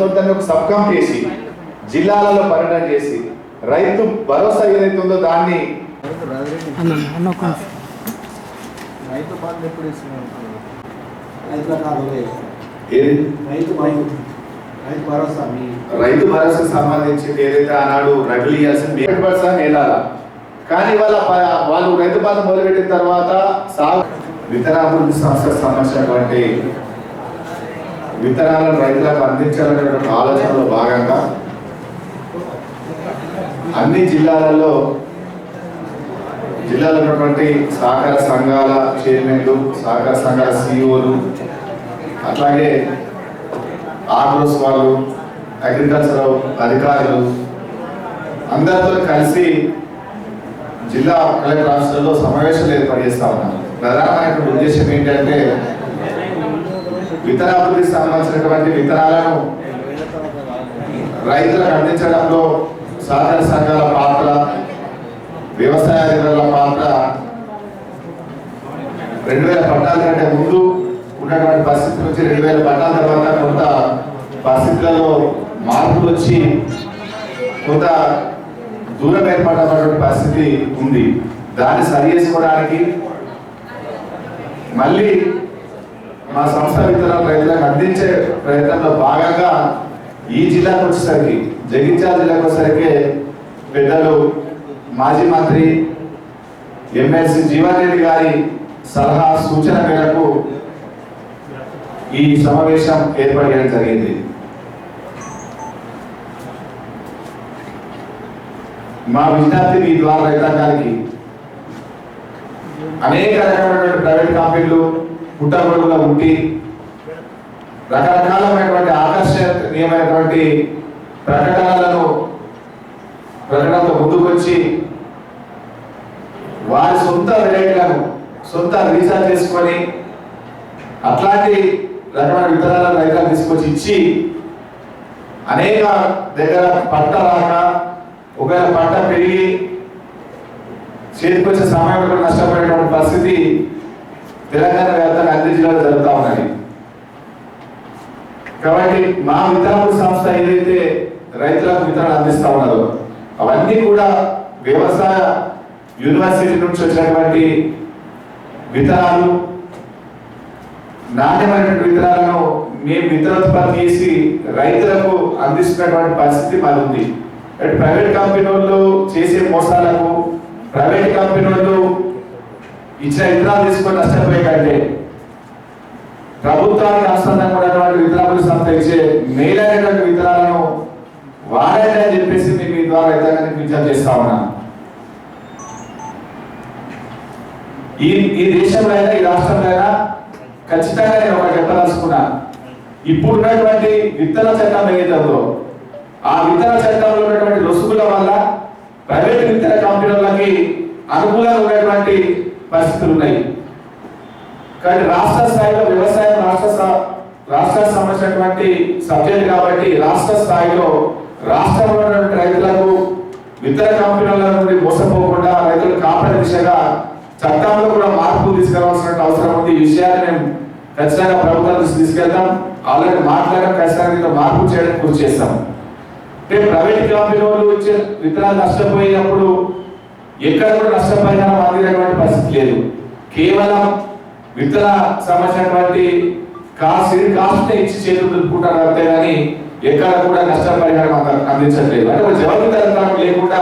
ఆలోచనతో దాన్ని ఒక సబ్ కమిటీ వేసి జిల్లాలలో పర్యటన చేసి రైతు భరోసా ఏదైతే ఉందో దాన్ని. రైతు బంధు ఎప్పుడు ఇస్తున్నారు రైతుల ఖాతాలో ఏది? రైతు బంధు రైతు భరోసా మీ రైతు భరోసా సంబంధించి ఏదైతే ఆనాడు రగులు ఇవ్వాల్సింది కానీ వాళ్ళ వాళ్ళు రైతు బాధ మొదలుపెట్టిన తర్వాత సాగు విత్తనాభివృద్ధి సంస్థకు సంబంధించినటువంటి విత్తనాలను రైతులకు అందించాలనేటువంటి ఆలోచనలో భాగంగా అన్ని జిల్లాలలో జిల్లాలో ఉన్నటువంటి సహకార సంఘాల చైర్మన్లు సహకార సంఘాల సిఇఓలు అట్లాగే ఆగ్రోస్ వాళ్ళు అగ్రికల్చర్ అధికారులు అందరితో కలిసి జిల్లా కలెక్టర్ ఆఫీసులలో సమావేశాలు ఏర్పాటు చేస్తా ఉన్నాం. ప్రధానమైనటువంటి ఉద్దేశం ఏంటంటే విత్తనాభివృద్ధికి సంబంధించినటువంటి విత్తనాలను రైతులకు అందించడంలో సహకార సంఘాల పాత్ర వ్యవసాయ అధికారుల పాత్ర రెండు వేల పట్టాల కంటే ముందు ఉన్నటువంటి పరిస్థితి నుంచి రెండు వేల పట్టాల తర్వాత కొంత పరిస్థితులలో మార్పులు వచ్చి కొంత దూరం ఏర్పడినటువంటి పరిస్థితి ఉంది. దాన్ని సరి చేసుకోవడానికి మళ్ళీ మా సంస్థ విత్తనాలు రైతులకు అందించే ప్రయత్నంలో భాగంగా ఈ జిల్లాకు వచ్చేసరికి జగిత్యాల జిల్లాకు వచ్చేసరికి పెద్దలు మాజీ మంత్రి ఎమ్మెల్సీ జీవన్ రెడ్డి గారి సలహా సూచన మేరకు ఈ సమావేశం ఏర్పడేయడం జరిగింది. మా విజ్ఞప్తి మీ ద్వారా రైతాంగానికి అనేక రకమైనటువంటి ప్రైవేట్ కంపెనీలు పుట్టగొడుగులో ఉండి రకరకాలమైనటువంటి ఆకర్షణీయమైనటువంటి ప్రకటనలను ప్రకటనతో ముందుకొచ్చి వారి సొంత వెరైటీలను సొంత రీసెర్చ్ చేసుకొని అట్లాంటి రకమైన విత్తనాలను రైతులకు తీసుకొచ్చి ఇచ్చి అనేక దగ్గర పంట రాక ఒకవేళ పంట పెరిగి చేతికొచ్చే సమయంలో నష్టపడేటువంటి పరిస్థితి తెలంగాణ వ్యాప్తంగా అన్ని జిల్లాలో జరుగుతూ ఉన్నాయి. కాబట్టి మా విత్తనాల సంస్థ ఏదైతే రైతులకు విత్తనాలు అందిస్తా ఉన్నదో అవన్నీ కూడా వ్యవసాయ యూనివర్సిటీ నుంచి వచ్చినటువంటి విత్తనాలు నాణ్యమైనటువంటి విత్తనాలను మేము విత్తనోత్పత్తి చేసి రైతులకు అందిస్తున్నటువంటి పరిస్థితి మాది ఉంది. ప్రైవేట్ కంపెనీ వాళ్ళు చేసే మోసాలకు ప్రైవేట్ కంపెనీ వాళ్ళు ఇచ్చిన విత్తనాలు తీసుకొని నష్టపోయే కంటే ప్రభుత్వానికి అనుసంధానం ఉన్నటువంటి విత్తనాలు సంస్థ ఇచ్చే మేలైనటువంటి విత్తనాలను వాడండి అని చెప్పేసి మేము మీ ద్వారా రైతాంగానికి విజ్ఞప్తి చేస్తా ఉన్నాను ఈ ఈ దేశంలో అయినా ఈ రాష్ట్రంలో అయినా ఖచ్చితంగా నేను ఒకటి చెప్పదలుచుకున్నా. ఇప్పుడు ఉన్నటువంటి విత్తన చట్టం ఏదైతే ఆ విత్తన చట్టంలో ఉన్నటువంటి రుసుముల వల్ల ప్రైవేట్ విత్తన కంపెనీలకి అనుకూలంగా ఉన్నటువంటి పరిస్థితులు ఉన్నాయి కానీ రాష్ట్ర స్థాయిలో వ్యవసాయం రాష్ట్ర రాష్ట్ర రాష్ట్రానికి సంబంధించినటువంటి సబ్జెక్ట్ కాబట్టి రాష్ట్ర స్థాయిలో రాష్ట్రంలో ఉన్నటువంటి రైతులకు ఇతర కంపెనీల నుండి మోసపోకుండా రైతులు కాపాడే దిశగా చట్టంలో కూడా మార్పు తీసుకురావాల్సిన అవసరం ఉంది. ఈ విషయాన్ని మేము ఖచ్చితంగా ప్రభుత్వం తీసుకెళ్తాం. ఆల్రెడీ మాట్లాడడం ఖచ్చితంగా మార్పు చేయడానికి కృషి చేస్తాం. అంటే ప్రైవేట్ కంపెనీ వాళ్ళు ఇచ్చే విత్తనాలు నష్టపోయినప్పుడు ఎక్కడ కూడా నష్టపరిహారం అందినటువంటి పరిస్థితి లేదు. కేవలం విత్తన సంబంధించినటువంటి కాస్ట్ కాస్ట్ ఇచ్చి చేతుకుంటారు అంతే కానీ ఎక్కడ కూడా నష్టపరిహారం అందించట్లేదు. అంటే ఒక జవాబుదారితనం లేకుండా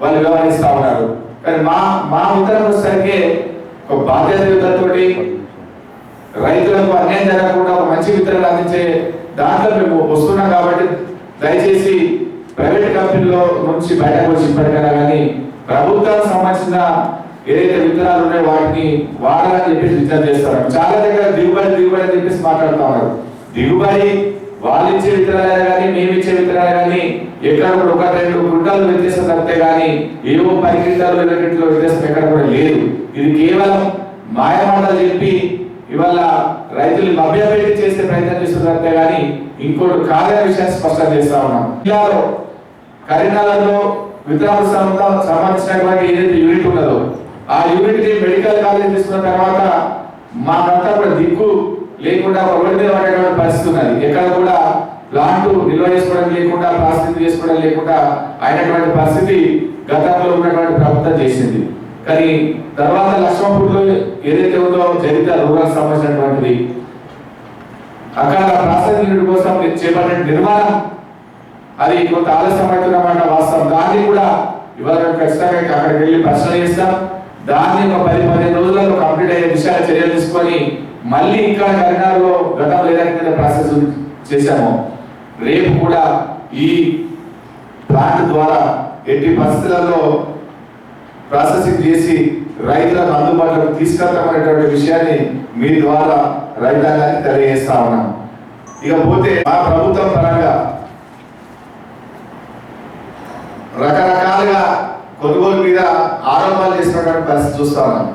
వాళ్ళు వ్యవహరిస్తా ఉన్నారు. కానీ మా మా ఉత్తరం వచ్చేసరికి ఒక బాధ్యతతో రైతులకు అన్యాయం జరగకుండా ఒక మంచి విత్తనాలు అందించే దాంట్లో మేము వస్తున్నాం కాబట్టి దయచేసి ప్రైవేట్ కంపెనీలో నుంచి బయటకు వచ్చి ఇప్పటికైనా కానీ ప్రభుత్వానికి సంబంధించిన ఏదైతే విత్తనాలు ఉన్నాయో వాటిని వాడాలని చెప్పేసి విజ్ఞప్తి చేస్తారు. చాలా దగ్గర దిగుబడి దిగుబడి అని చెప్పేసి మాట్లాడుతూ ఉన్నారు. దిగుబడి వాళ్ళు ఇచ్చే విత్తనాలే కానీ మేము ఇచ్చే విత్తనాలే కానీ ఎక్కడ కూడా ఒక రెండు గుంటలు వ్యత్యాసం తప్పితే కానీ ఏవో పది క్వింటాలు ఇరవై క్వింటాలు వ్యత్యాసం ఎక్కడ కూడా లేదు. ఇది కేవలం మాయమాటలు చెప్పి ఇవాళ రైతులు మభ్యపెట్టి చేసే ప్రయత్నం చేస్తున్నట్టే కానీ ఇంకోటి కాదనే విషయాన్ని స్పష్టం చేస్తా ఉన్నాం. జిల్లాలో కరీంనగర్లో విత్తనాలకు సంబంధ- సంబంధించినటువంటి ఏదైతే యూనిట్ ఉన్నదో ఆ యూనిట్ మెడికల్ కాలేజ్ తీసుకున్న తర్వాత మాకంతా కూడా దిక్కు లేకుండా పడేటువంటి పరిస్థితి ఉన్నది. ఎక్కడ కూడా ప్లాంట్ నిల్వ చేసుకోవడం లేకుండా ప్రాసెసింగ్ చేసుకోవడం లేకుండా అయినటువంటి పరిస్థితి గతంలో ఉన్నటువంటి ప్రభుత్వం చేసింది. కానీ తర్వాత లక్ష్మణపూర్లో ఏదైతే ఉందో చరిత్ర రూరల్ సంబంధించినటువంటిది అక్కడ ప్రాసెసింగ్ యూనిట్ కోసం చేపట్టిన నిర్మాణం అది కొంత ఆలస్యం అవుతున్నమాట వాస్తవం. దాన్ని కూడా ఇవాళ ఖచ్చితంగా అక్కడికి వెళ్ళి ప్రశ్న చేస్తాం దాన్ని ఒక పది పదిహేను రోజులలో కంప్లీట్ అయ్యే విషయాలు చర్యలు తీసుకొని మళ్ళీ ఇక్కడ కరీంనగర్లో గతంలో ఏదైతే ప్రాసెస్ చేశామో. రేపు కూడా ఈ ప్లాంట్ ద్వారా ఎట్టి పరిస్థితులలో ప్రాసెసింగ్ చేసి రైతులకు అందుబాటులోకి తీసుకెళ్తామనేటువంటి విషయాన్ని మీ ద్వారా రైతాంగానికి తెలియజేస్తా ఉన్నాం. ఇకపోతే మా ప్రభుత్వం పరంగా రకరకాలుగా కొనుగోలు మీద ఆరోపణలు చేసినటువంటి పరిస్థితి చూస్తా ఉన్నాం.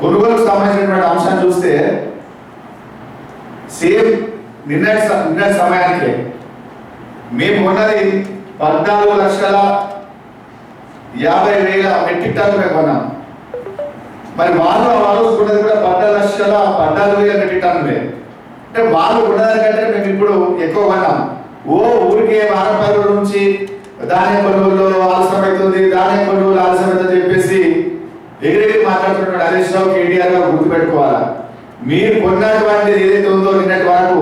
కొనుగోలుకు సంబంధించినటువంటి అంశాన్ని చూస్తే సేమ్ నిర్ణయ నిర్ణయ సమయానికి మేము ఉన్నది పద్నాలుగు లక్షల యాభై వేల మెట్రిక్ టన్నులు మేము కొన్నాం. మరి వాళ్ళు వాళ్ళు ఉన్నది కూడా పద్నాలుగు లక్షల పద్నాలుగు వేల మెట్రిక్ టన్నులే. అంటే వాళ్ళు ఉన్నదానికంటే మేము ఇప్పుడు ఎక్కువ కొన్నాం. ఓ ఊరికే వారం పది నుంచి ధాన్యం కొనుగోలు ఆలస్యమవుతుంది ధాన్యం కొనుగోలు ఆలస్యం చెప్పేసి ఎగిరెగిరి మాట్లాడుతున్నాడు హరీష్ రావు కేటీఆర్ గారు గుర్తుపెట్టుకోవాలా? మీరు కొన్నటువంటిది ఏదైతే ఉందో నిన్నటి వరకు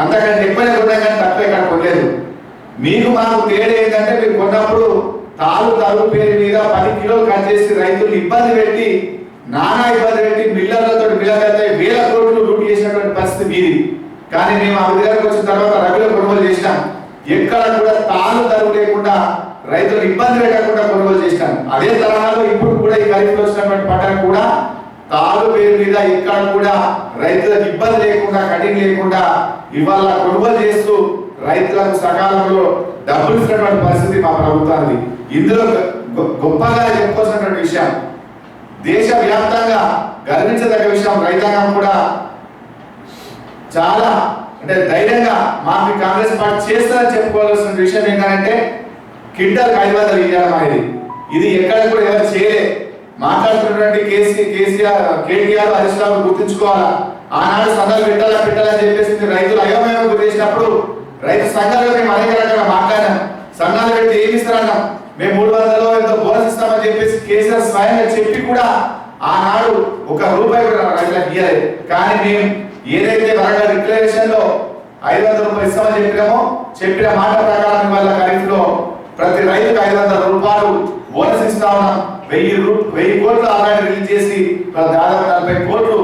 అంతకంటే ఎక్కువనే కొన్నాం కానీ తక్కువ ఇక్కడ కొనలేదు. మీకు మాకు తేడా ఏంటంటే మీరు కొన్నప్పుడు తాలు తరువు పేరు మీద పది కిలోలు కట్ చేసి రైతులు ఇబ్బంది పెట్టి నానా ఇబ్బంది పెట్టి మిల్లర్లతో మిల్లర్లతో వేల కోట్లు లూట్ చేసినటువంటి పరిస్థితి మీది. కానీ మేము ఆ విధానికి వచ్చిన తర్వాత రబీలో కొనుగోలు చేసినాం. ఎక్కడ కూడా తాను ధరలు లేకుండా రైతులు ఇబ్బంది లేకుండా కొనుగోలు చేస్తాను అదే తరహాలో ఇప్పుడు కూడా ఈ ఖరీఫ్లో వచ్చినటువంటి పంటను కూడా తాను పేరు మీద ఇక్కడ కూడా రైతులకు ఇబ్బంది లేకుండా కఠిన లేకుండా ఇవాళ కొనుగోలు చేస్తూ రైతులకు సకాలంలో డబ్బులు ఇస్తున్నటువంటి పరిస్థితి మా ప్రభుత్వానికి ఇందులో గొప్పగా చెప్పుకోవాల్సినటువంటి విషయం దేశ వ్యాప్తంగా గర్వించదగ్గ విషయం రైతాంగం కూడా చాలా అంటే ధైర్యంగా మాకు కాంగ్రెస్ పార్టీ చేస్తారని చెప్పుకోవాల్సిన విషయం ఏంటంటే కింటల్ ఐదు వందలు ఇవ్వడం అనేది ఇది ఎక్కడ కూడా ఎవరు చేయలే. మాట్లాడుతున్నటువంటి K C KCR KTR Harish Rao గుర్తుంచుకోవాలా? ఆనాడు సంఘాలు పెట్టాలా పెట్టాలని చెప్పేసి రైతులు అయోమయం గురి చేసినప్పుడు రైతు సంఘాలు మేము అనేక మాట్లాడాం సంఘాలు పెట్టి ఏమి ఇస్తారన్నాం? మేము మూడు వందలు ఎంతో బోనస్ ఇస్తామని చెప్పేసి కేసీఆర్ స్వయంగా చెప్పి కూడా ఆనాడు ఒక రూపాయి కూడా రైతులకు ఇయ్యలేదు. కానీ మేము ఏదైతే వరంగల్ డిక్లరేషన్లో ఐదు వందల రూపాయలు ఇస్తామని చెప్పినామో చెప్పిన మాట ప్రకారం వాళ్ళ ఖరీఫ్లో ప్రతి రైతుకు ఐదు వందల రూపాయలు బోనస్ ఇస్తా ఉన్నాం వెయ్యి వెయ్యి కోట్లు ఆల్రెడీ రిలీజ్ చేసి దాదాపు నలభై కోట్లు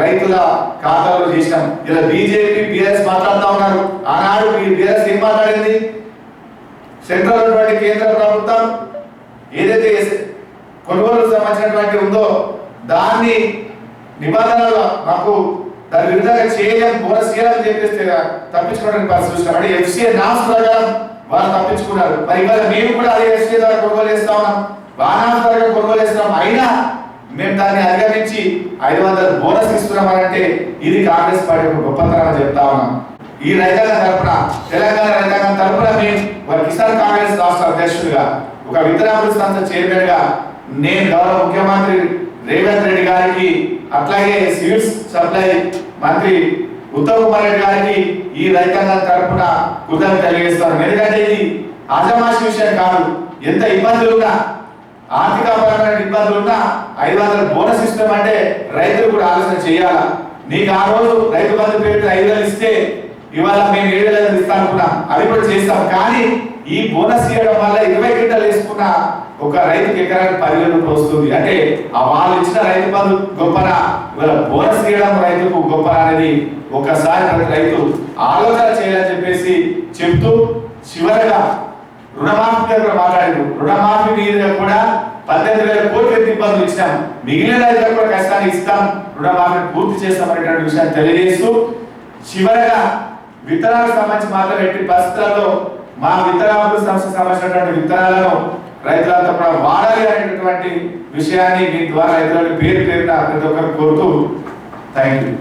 రైతుల ఖాతాలో చేసినాం. ఇలా బీజేపీ బీఆర్ఎస్ మాట్లాడుతా ఉన్నారు. ఆనాడు బీఆర్ఎస్ ఏం మాట్లాడింది? సెంట్రల్ ఉన్నటువంటి కేంద్ర ప్రభుత్వం ఏదైతే కొనుగోలు సంబంధించినటువంటి ఉందో దాన్ని నిబంధనలు మాకు దాని విధంగా చేయలేం బోనస్ చేయాలని చెప్పేస్తే తప్పించుకోవడానికి పరిస్థితి చూసినాం అంటే ఎఫ్సీఏ నామ్స్ ప్రకారం వారు తప్పించుకున్నారు. మరి ఇవాళ మేము కూడా అదే ఎఫ్సీఏ ద్వారా కొనుగోలు చేస్తా ఉన్నాం. బాణాస్ ద్వారా కొనుగోలు చేస్తున్నాం. అయినా మేము దాన్ని అధిగమించి ఐదు వందల బోనస్ ఇస్తున్నామంటే ఇది కాంగ్రెస్ పార్టీ యొక్క గొప్పతనం అని చెప్తా ఉన్నాం. ఈ రైతాంగం తరపున తెలంగాణ రైతాంగం తరపున మేము వారి కిసాన్ కాంగ్రెస్ రాష్ట్ర అధ్యక్షుడిగా ఒక విద్యాభివృద్ధి సంస్థ చైర్మన్గా నేను గౌరవ ముఖ్యమంత్రి రేవంత్ రెడ్డి గారికి అట్లాగే స్వీట్స్ సప్లై మంత్రి ఉత్తమ్ కుమార్ రెడ్డి గారికి ఈ రైతాంగం తరఫున కృతజ్ఞత తెలియజేస్తాను ఎందుకంటే ఇది ఆజమాషి విషయం కాదు. ఎంత ఇబ్బందులు ఉన్నా ఆర్థిక పరమైన ఇబ్బందులు ఉన్నా ఐదు వందల బోనస్ ఇస్తాం అంటే రైతులు కూడా ఆలోచన చేయాలా? నీకు ఆ రోజు రైతు బంధు పేరు ఐదు వేలు ఇస్తే ఇవాళ మేము ఏడు వేలు ఇస్తాం అనుకున్నాం. అవి కూడా చేస్తాం. కానీ ఈ బోనస్ ఇవ్వడం వల్ల ఇరవై గంటలు వేసుకున్న ఒక రైతుకి ఎకరానికి పదివేలు రూపాయలు వస్తుంది. అంటే ఆ వాళ్ళు ఇచ్చిన రైతు బంధు గొప్పనా ఇవాళ బోనస్ ఇవ్వడం రైతుకు గొప్పనా అనేది ఒకసారి ప్రతి రైతు ఆలోచన చేయాలని చెప్పేసి చెప్తూ చివరగా రుణమాఫీ దగ్గర కూడా మాట్లాడారు. రుణమాఫీ మీద కూడా పద్దెనిమిది వేల కోట్ల ఇబ్బందులు ఇచ్చినాం. మిగిలిన రైతులకు కూడా కష్టాన్ని ఇస్తాం. రుణమాఫీ పూర్తి చేస్తాం అనేటువంటి విషయాన్ని తెలియజేస్తూ చివరగా విత్తనాలకు సంబంధించి మాత్రం ఎట్టి పరిస్థితుల్లో మా విత్తనాభివృద్ధి సంబంధించినటువంటి విత్తనాలను రైతులంతా కూడా వాడాలి అనేటటువంటి విషయాన్ని మీ ద్వారా రైతులకు పేరు పేరున ప్రతి ఒక్కరు కోరుతూ థ్యాంక్ యూ